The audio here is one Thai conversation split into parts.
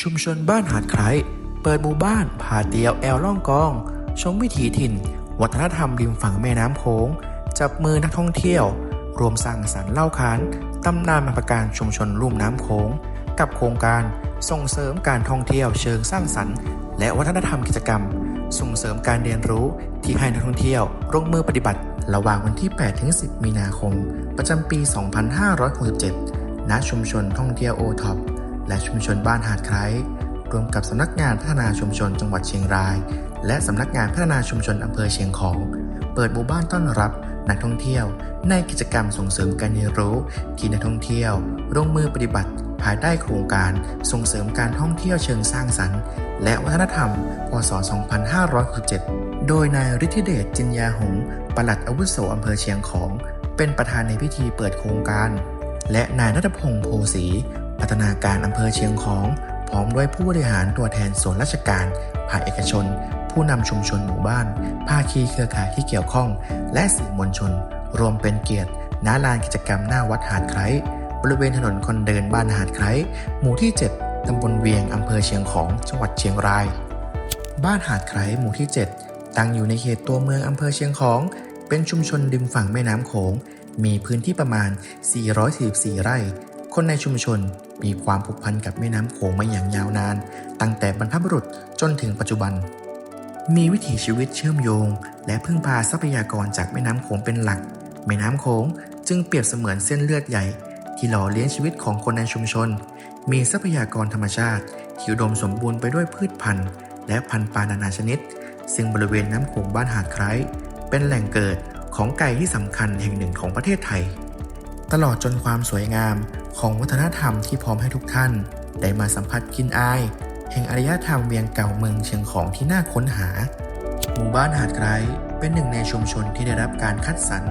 ชุมชนบ้านหาดไคร้เปิดหมู่บ้านผาเตียวแอลล่องกอง ชมวิถีถิ่น วัฒนธรรมริมฝั่งแม่น้ำโขงจับมือนักท่องเที่ยว รวมสร้างสรรค์เล่าขานตำนานมาประการชุมชนลุ่มน้ำโขงกับโครงการส่งเสริมการท่องเที่ยวเชิงสร้างสรรค์ และวัฒนธรรมกิจกรรม ส่งเสริมการเรียนรู้ที่ให้นักท่องเที่ยวลงมือปฏิบัติ ระหว่างวันที่ 8-10 มีนาคม ประจำปี 2567ณชุมชนท่องเที่ยวโอท็อป และชุมชนบ้านหาดไคร้รวมกับสำนักงานพัฒนาชุมชนจังหวัดเชียงราย และสำนักงานพัฒนาชุมชนอำเภอเชียงของ เปิดหมู่บ้านต้อนรับนักท่องเที่ยว ในกิจกรรมส่งเสริมการเรียนรู้ที่นักท่องเที่ยวลงมือปฏิบัติ ภายใต้โครงการส่งเสริมการท่องเที่ยวเชิงสร้างสรรค์ และวัฒนธรรม พศ 2567 โดยนายฤทธิเดชจินยาหง ปลัดอาวุโสอำเภอเชียงของ เป็นประธานในพิธีเปิดโครงการ และนายนัทพงศ์โพสี พัฒนาการอำเภอเชียงของ พร้อมด้วยผู้บริหารตัวแทนส่วนราชการ ภาคเอกชน ผู้นำชุมชนหมู่บ้าน ภาคีเครือข่ายที่เกี่ยวข้อง และสื่อมวลชน รวมเป็นเกียรติณลานกิจกรรมหน้าวัดหาดไคร้บริเวณถนนคนเดินบ้านหาดไคร้หมู่ที่ 7 ตำบลเวียงอำเภอเชียงของจังหวัดเชียงราย บ้านหาดไคร้หมู่ที่ 7 ตั้งอยู่ในเขตตัวเมืองอำเภอเชียงของ เป็นชุมชนริมฝั่งแม่น้ำโขง มีพื้นที่ประมาณ 444 ไร่ คนในชุมชนมีความผูกพันกับแม่น้ำโขงมาอย่างยาวนาน ตั้งแต่บรรพบุรุษจนถึงปัจจุบัน มีวิถีชีวิตเชื่อมโยง และพึ่งพาทรัพยากรจากแม่น้ำโขงเป็นหลัก แม่น้ำโขงจึงเปรียบเสมือนเส้นเลือดใหญ่ ที่หล่อเลี้ยงชีวิตของคนในชุมชน มีทรัพยากรธรรมชาติที่อุดมสมบูรณ์ไปด้วยพืชพันธุ์ และพันธุ์ปลานานาชนิด ซึ่งบริเวณน้ำโขงบ้านหาดไคร้เป็นแหล่งเกิดของไก่ที่สำคัญแห่งหนึ่งของประเทศไทย ตลอดจนความสวยงามของวัฒนธรรมที่พร้อมให้ทุกท่าน ได้มาสัมผัสกินอาย แห่งอารยธรรมเวียงเก่าเมืองเชียงของที่น่าค้นหา หมู่บ้านหาดไคร้เป็นหนึ่งในชุมชนที่ได้รับการคัดสรร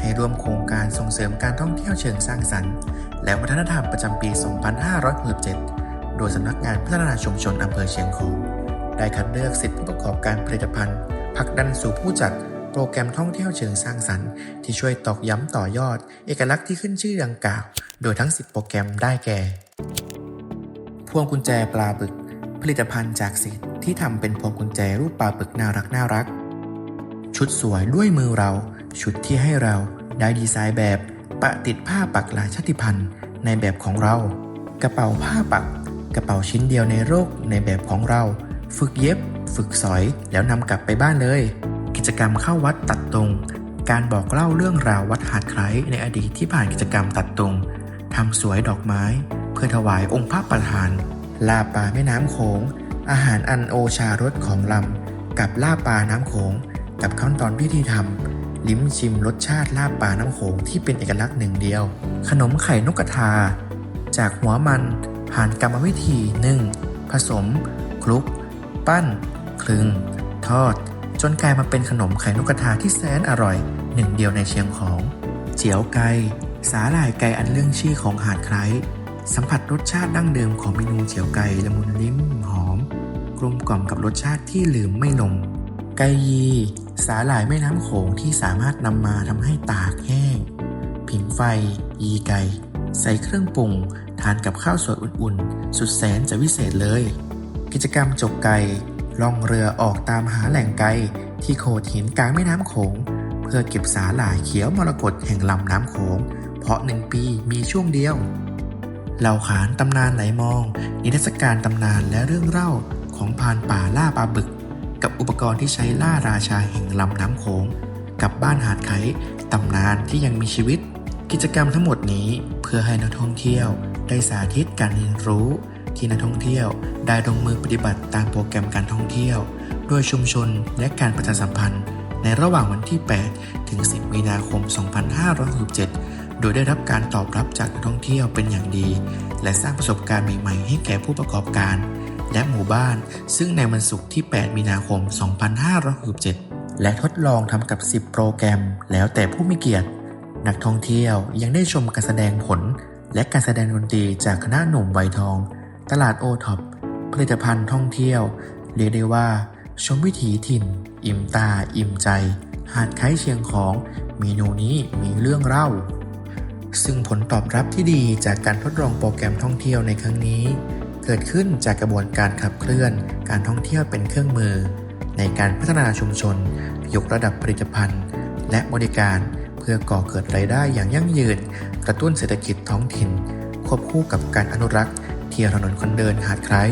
ให้ร่วมโครงการส่งเสริมการท่องเที่ยวเชิงสร้างสรรค์และวัฒนธรรมประจำปี 2567 โดยสำนักงานพัฒนาชุมชนอำเภอเชียงของ ได้คัดเลือกสิทธิผู้ประกอบการผลิตภัณฑ์ผลักดันสู่ผู้จัด โปรแกรมท่องเที่ยวเชิงสร้างสรรค์ที่ช่วยตอกย้ำต่อยอด เอกลักษณ์ที่ขึ้นชื่อดังกล่าว โดยทั้ง 10 โปรแกรมได้แก่ พวงกุญแจปลาบึก ผลิตภัณฑ์จากสิทธิ์ที่ทำเป็นพวงกุญแจรูปปลาบึกน่ารักน่ารัก ชุดสวยด้วยมือเรา ชุดที่ให้เราได้ดีไซน์แบบปะติดผ้าปักลายชาติพันธุ์ในแบบของเรา กระเป๋าผ้าปัก กระเป๋าชิ้นเดียวในโลกในแบบของเรา ฝึกเย็บ ฝึกสอยแล้วนำกลับไปบ้านเลย กิจกรรมเข้าวัดตัดตรง การบอกเล่าเรื่องราววัดหาดไคร้ในอดีตที่ผ่านกิจกรรมตัดตรงทำสวยดอกไม้ เพื่อถวายองค์พระประธาน ลาปลาแม่น้ำโขง อาหารอันโอชารสของลำ กับลาปลาน้ำโขง กับขั้นตอนพิธีทำลิ้มชิมรสชาติลาบปลาน้ำโขงที่เป็นเอกลักษณ์หนึ่งเดียว ขนมไข่นกกระทา จากหัวมันผ่านกรรมวิธีนึ่งผสม คลุก ปั้น คลึง ทอด จนกลายมาเป็นขนมไข่นกกระทาที่แสนอร่อย หนึ่งเดียวในเชียงของ เจียวไก่สาหร่ายไก่อันเรื่องชื่อของหาดไคร้สัมผัสรสชาติดั้งเดิมของเมนูเจียวไก่ละมุนลิ้มหอม กลมกล่อมกับรสชาติที่ลืมไม่ลง ไก่ยี สาหร่ายแม่น้ำโขงที่สามารถนำมาทำให้ตากแห้ง ผิงไฟ ยีไก่ ใส่เครื่องปรุง ทานกับข้าวสวยอุ่นๆ สุดแสนจะวิเศษเลย กิจกรรมจกไก่ ล่องเรือออกตามหาแหล่งไก่ที่โขดหินกลางแม่น้ำโขง เพื่อเก็บสาหร่ายเขียวมรกตแห่งลำน้ำโขง เพราะหนึ่งปีมีช่วงเดียวเหล่าขานตำนานไหลมอง นิทรรศการตำนานและเรื่องเล่าของพานป่าล่าปลาบึก กับอุปกรณ์ที่ใช้ล่าราชาแห่งลำน้ำโขง กับบ้านหาดไคตำนานที่ยังมีชีวิต กิจกรรมทั้งหมดนี้เพื่อให้นักท่องเที่ยวได้สาธิตการเรียนรู้ ที่นักท่องเที่ยว ได้ลงมือปฏิบัติตามโปรแกรมการท่องเที่ยว โดยชุมชนและการประชาสัมพันธ์ ในระหว่างวันที่ 8 ถึง 10 มีนาคม 2567 โดยได้รับการตอบรับจากนักท่องเที่ยวเป็นอย่างดี และสร้างประสบการณ์ใหม่ ๆ ให้แก่ผู้ประกอบการ และหมู่บ้าน ซึ่งในวันศุกร์ที่ 8 มีนาคม 2567 และทดลองทำกับ 10 โปรแกรม แล้วแต่ผู้มีเกียรติ นักท่องเที่ยวยังได้ชมการแสดงผลและการแสดงดนตรีจากคณะหนุ่มไวยทอง ตลาดโอท็อปผลิตภัณฑ์ท่องเที่ยว เรียกได้ว่า ชมวิถีถิ่น อิ่มตา อิ่มใจ หาดไคเชียงของเมนูนี้มีเรื่องเล่า ซึ่งผลตอบรับที่ดีจากการทดลองโปรแกรมท่องเที่ยวในครั้งนี้ เกิดขึ้นจากกระบวนการขับเคลื่อน การท่องเที่ยวเป็นเครื่องมือ ในการพัฒนาชุมชน ยกระดับผลิตภัณฑ์ และบริการเพื่อก่อเกิดรายได้อย่างยั่งยืน กระตุ้นเศรษฐกิจท้องถิ่น ควบคู่กับการอนุรักษ์ ที่ยวถนนคนเดินหาดไคร้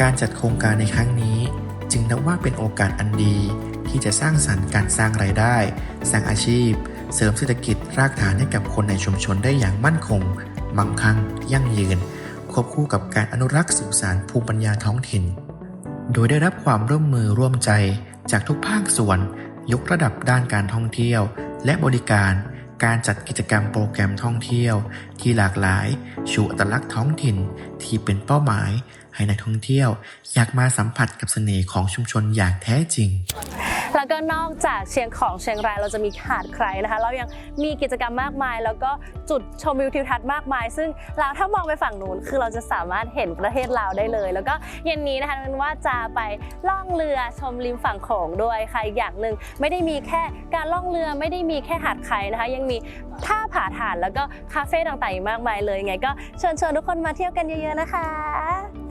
การจัดโครงการในครั้งนี้ จึงนับว่าเป็นโอกาสอันดี ที่จะสร้างสรรค์การสร้างรายได้ สร้างอาชีพ เสริมเศรษฐกิจรากฐานให้กับคนในชุมชนได้อย่างมั่นคง มั่งคั่ง ยั่งยืน ควบคู่กับการอนุรักษ์สืบสานภูมิปัญญาท้องถิ่น โดยได้รับความร่วมมือร่วมใจจากทุกภาคส่วน ยกระดับด้านการท่องเที่ยว และบริการ การจัดกิจกรรมโปรแกรมท่องเที่ยวที่หลากหลาย ชูอัตลักษณ์ท้องถิ่นที่เป็นเป้าหมาย ให้นักท่องเที่ยว อยากมาสัมผัสกับเสน่ห์ของชุมชนอย่างแท้จริง แล้วก็นอกจากเชียงของเชียงรายเราจะมีหาดใครนะคะ เรายังมีกิจกรรมมากมาย แล้วก็จุดชมวิวทิวทัศน์มากมาย ซึ่งเราถ้ามองไปฝั่งนู้นคือเราจะสามารถเห็นประเทศลาวได้เลย แล้วก็เย็นนี้นะคะนันว่าจะไปล่องเรือชมริมฝั่งโขงด้วยค่ะอีกอย่างหนึ่งไม่ได้มีแค่การล่องเรือไม่ได้มีแค่หาดไครนะคะ ยังมีท่าผาถ่านแล้วก็คาเฟ่ต่างๆอีกมากมายเลยไงก็เชิญชวนทุกคนมาเที่ยวกันเยอะๆนะคะ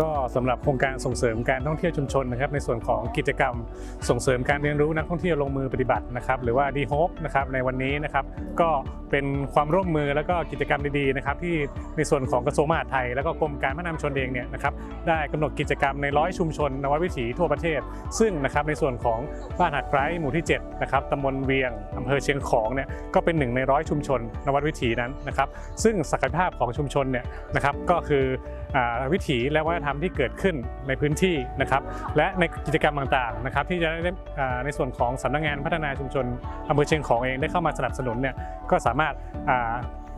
ก็สำหรับโครงการส่งเสริมการท่องเที่ยวชุมชนนะครับในส่วนของกิจกรรมส่งเสริมการเรียนรู้นักท่องเที่ยวลงมือปฏิบัตินะครับหรือว่าดีโฮปนะครับในวันนี้นะครับก็เป็นความร่วมมือแล้วก็กิจกรรมดีๆนะครับที่ในส่วนของกระทรวงมหาดไทย แล้วก็กรมการพัฒนาชุมชนเองเนี่ยนะครับได้กำหนดกิจกรรมในร้อยชุมชน นวัดวิถีทั่วประเทศ ซึ่งนะครับในส่วนของบ้านหาดไคร้หมู่ที่7นะครับตำบลเวียงอำเภอเชียงของเนี่ยก็เป็นหนึ่งในร้อยชุมชน นวัดวิถีนั้นนะครับซึ่งศักยภาพของชุมชนเนี่ยนะครับก็คืออ่าวิถีและวัฒนธรรมที่เกิดขึ้นในพื้นที่นะครับ และในกิจกรรมต่างๆนะครับ ที่จะได้ในส่วนของสำนักงานพัฒนาชุมชนอำเภอเชียงของเองได้เข้ามาสนับสนุนเนี่ยก็สามารถ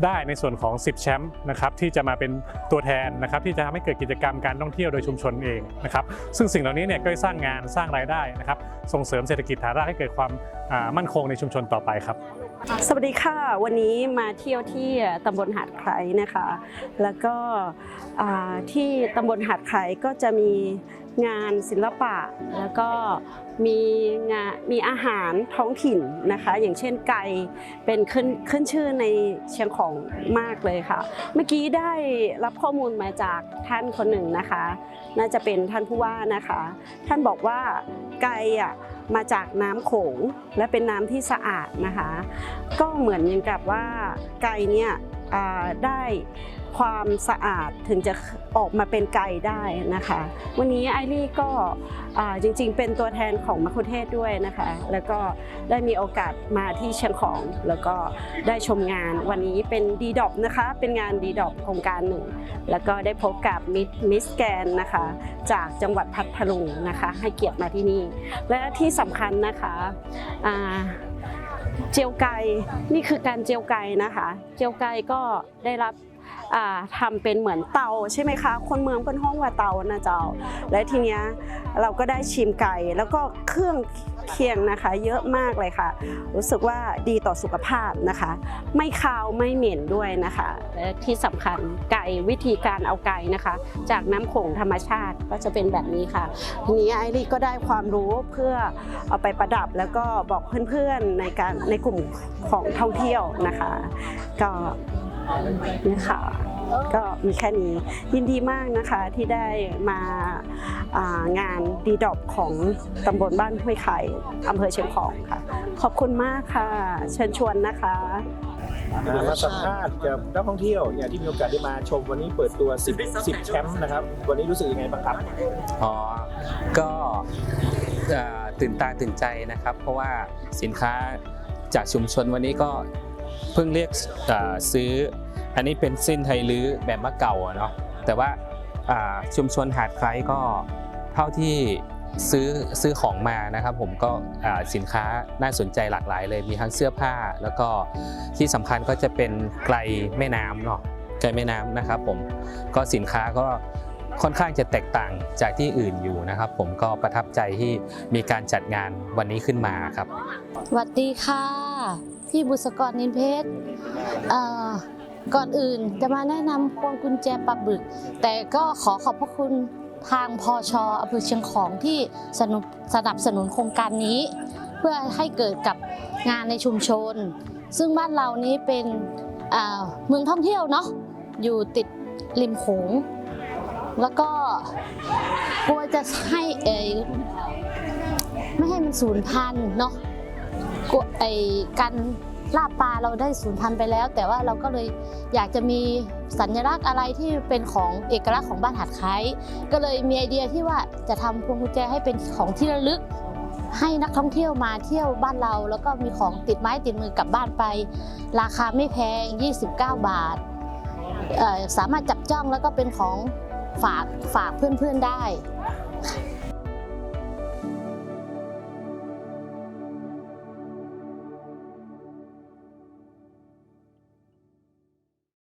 ได้ในส่วนของ 10 แชมป์นะครับที่จะมาเป็นตัวแทนนะครับที่จะทำให้เกิดกิจกรรมการท่องเที่ยวโดยชุมชนเองนะครับซึ่งสิ่งเหล่านี้เนี่ยก็จะสร้างงานสร้างรายได้นะครับส่งเสริมเศรษฐกิจฐานรากให้เกิดความมั่นคงในชุมชนต่อไปครับ สวัสดีค่ะ วันนี้มาเที่ยวที่ตำบลหาดไคร้นะคะ แล้วก็ที่ตำบลหาดไคร้ก็จะมีงานศิลปะ แล้วก็มีงานมีอาหารท้องถิ่นนะคะ อย่างเช่นไก่เป็นขึ้นขึ้นชื่อในเชียงของมากเลยค่ะ เมื่อกี้ได้รับข้อมูลมาจากท่านคนหนึ่งนะคะ น่าจะเป็นท่านผู้ว่านะคะ ท่านบอกว่าไก่อะ มาจากน้ำโขงและเป็นน้ำที่สะอาดนะคะ ก็เหมือนอย่างกับว่าไก่เนี่ยได้ ความสะอาดถึงจะออกมาเป็นไก่ได้นะคะ วันนี้ไอรี่ก็จริงๆ เป็นตัวแทนของมะคุเทศด้วยนะคะ แล้วก็ได้มีโอกาสมาที่เชียงของ แล้วก็ได้ชมงานวันนี้เป็นดีดอปนะคะ เป็นงานดีดอปโครงการหนึ่ง แล้วก็ได้พบกับมิสมิสแกนนะคะ จากจังหวัดพัทลุงนะคะ ให้เกียรติมาที่นี่ และที่สำคัญนะคะเจียวไก่นี่คือการเจียวไก่นะคะ เจียวไก่ก็ได้รับ อ่าทำเป็นเหมือนเตาใช่ไหมคะ คนเมืองเป็นห้องว่าเตานะเจ้า และทีเนี้ยเราก็ได้ชิมไก่ แล้วก็เครื่องเคียงนะคะ เยอะมากเลยค่ะ รู้สึกว่าดีต่อสุขภาพนะคะ ไม่คาวไม่เหม็นด้วยนะคะ และที่สำคัญไก่วิธีการเอาไก่นะคะ จากน้ำโขงธรรมชาติก็จะเป็นแบบนี้ค่ะทีนี้ไอรีก็ได้ความรู้เพื่อเอาไปประดับแล้วก็บอกเพื่อนๆในการในกลุ่มของท่องเที่ยวนะคะ ก็ เนี่ยค่ะก็มีแค่นี้ยินดีมากนะคะที่ได้มาอ่างานดีดอบของตำบลบ้านห้วยไข่อำเภอเชียงของค่ะ ขอบคุณมากค่ะ เชิญชวนนะคะมาสัมภาษณ์กับนักท่องเที่ยวเนี่ยที่มีโอกาสได้มาชมวันนี้เปิดตัว 10 10แชมป์นะครับ วันนี้รู้สึกยังไงบ้างครับอ๋อก็เอ่อตื่นตาตื่นใจนะครับ เพราะว่าสินค้าจากชุมชนวันนี้ก็ เพิ่งเรียกซื้อ อันนี้เป็นสิ้นไทยลื้อแบบมะเก่าอะเนาะแต่ว่าชุมชนหาดไคล้ก็เท่าที่ซื้อซื้อของมานะครับ ผมก็สินค้าน่าสนใจหลากหลายเลยมีทั้งเสื้อผ้า แล้วก็ที่สำคัญก็จะเป็นไกลแม่น้ำเนาะไกลแม่น้ำนะครับ ผมก็สินค้าก็ค่อนข้างจะแตกต่างจากที่อื่นอยู่นะครับ ผมก็ประทับใจที่มีการจัดงานวันนี้ขึ้นมาครับสวัสดีค่ะ พี่บุษกรนินเพชรก่อนอื่นจะมาแนะนำพวงกุญแจปลาบึก แต่ก็ขอขอบพระคุณทางพอชอำเภอเชียงของที่สนับสนับสนุนโครงการนี้ เพื่อให้เกิดกับงานในชุมชน ซึ่งบ้านเรานี้เป็นเมืองท่องเที่ยวเนาะอยู่ติดริมโขงแล้วก็กลัวจะให้เอไม่ให้มันสูญพันธุ์เนาะ กลัวไอการล่าปลาเราได้สูญพันธุ์ไปแล้ว แต่ว่าเราก็เลยอยากจะมีสัญลักษณ์อะไรที่เป็นของเอกลักษณ์ของบ้านหัดไค้ก็เลยมีไอเดียที่ว่าจะทำพวงกุญแจให้เป็นของที่ระลึก ให้นักท่องเที่ยวมาเที่ยวบ้านเรา แล้วก็มีของติดไม้ติดมือกลับบ้านไป ราคาไม่แพง 29 บาท สามารถจับจ้องแล้วก็เป็นของฝากฝากเพื่อนๆได้